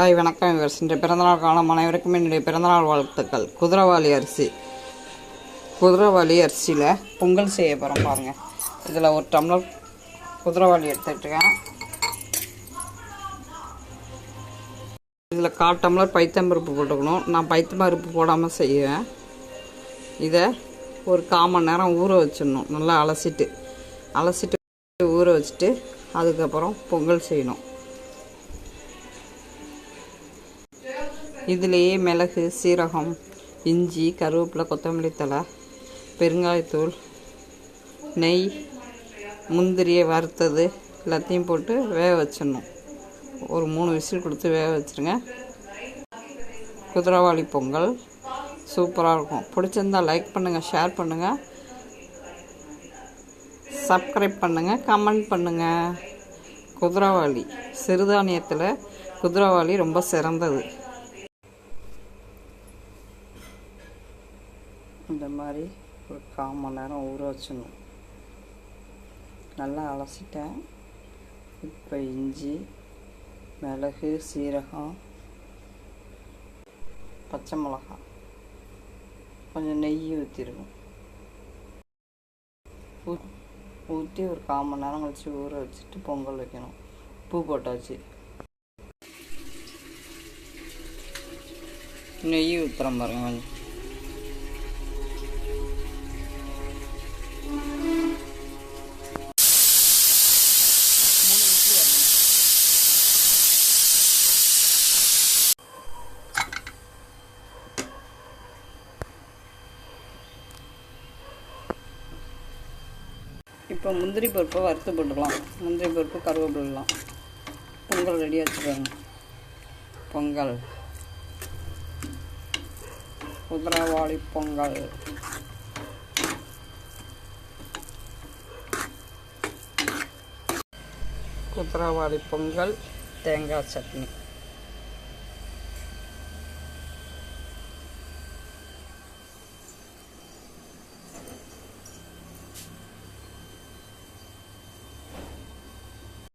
Hi வணக்கம் இவர் சென்ற பிறந்தநாள் காலம் அனைவருக்கும் என்னுடைய பிறந்தநாள் வாழ்த்துக்கள். குதிரவாளி அரிசி. குதிரவாளி அரிசியில் பொங்கல் செய்ய போகிறோம் பாருங்கள் இதில் ஒரு டம்ளர் குதிரவாளி எடுத்துட்டுருக்கேன் இதில் கால் டம்ளர் பைத்தம்பருப்பு போட்டுக்கணும். நான் பைத்தம்பருப்பு போடாமல் செய்வேன். இதை ஒரு கால் மணி நேரம் ஊற வச்சிடணும். நல்லா அலசிட்டு. அலசிட்டு ஊற வச்சுட்டு அதுக்கப்புறம் பொங்கல் செய்யணும். இதுலேயே மிளகு சீரகம் இஞ்சி கருவேப்பிலை கொத்தமல்லி தழை பெருங்காயத்தூள் நெய் முந்திரியை வறுத்தது எல்லாத்தையும் போட்டு வேக வச்சிடணும். ஒரு மூணு விசில் கொடுத்து வேக வச்சுருங்க. குதிரவாளி பொங்கல் சூப்பராக இருக்கும். பிடிச்சிருந்தா லைக் பண்ணுங்கள் ஷேர் பண்ணுங்கள் சப்ஸ்கிரைப் பண்ணுங்கள் கமெண்ட் பண்ணுங்கள் குதிரவாளி சிறுதானியத்தில் குதிரவாளி ரொம்ப சிறந்தது. இந்த மாதிரி ஒரு கால் மணி நேரம் ஊற வச்சிடணும். நல்லா அலசிட்டேன். இப்போ இஞ்சி மிளகு சீரகம் பச்சை மிளகாய் கொஞ்சம் நெய் ஊற்றிடுவோம் ஊற்றி ஒரு கால் மணி நேரம் கழிச்சு ஊற வச்சுட்டு பொங்கல் வைக்கணும். பூ போட்டாச்சு. நெய் ஊற்றுறோம் பாருங்க கொஞ்சம். வரணும் இப்போ முந்திரி பருப்பை வறுத்து போட்டுக்கலாம். முந்திரி பருப்பு கருவேப்பிலாம் பொங்கல் ரெடியாக வச்சுக்கோங்க. பொங்கல். குதிரவாளி பொங்கல். குதிரவாளி பொங்கல் தேங்காய் சட்னி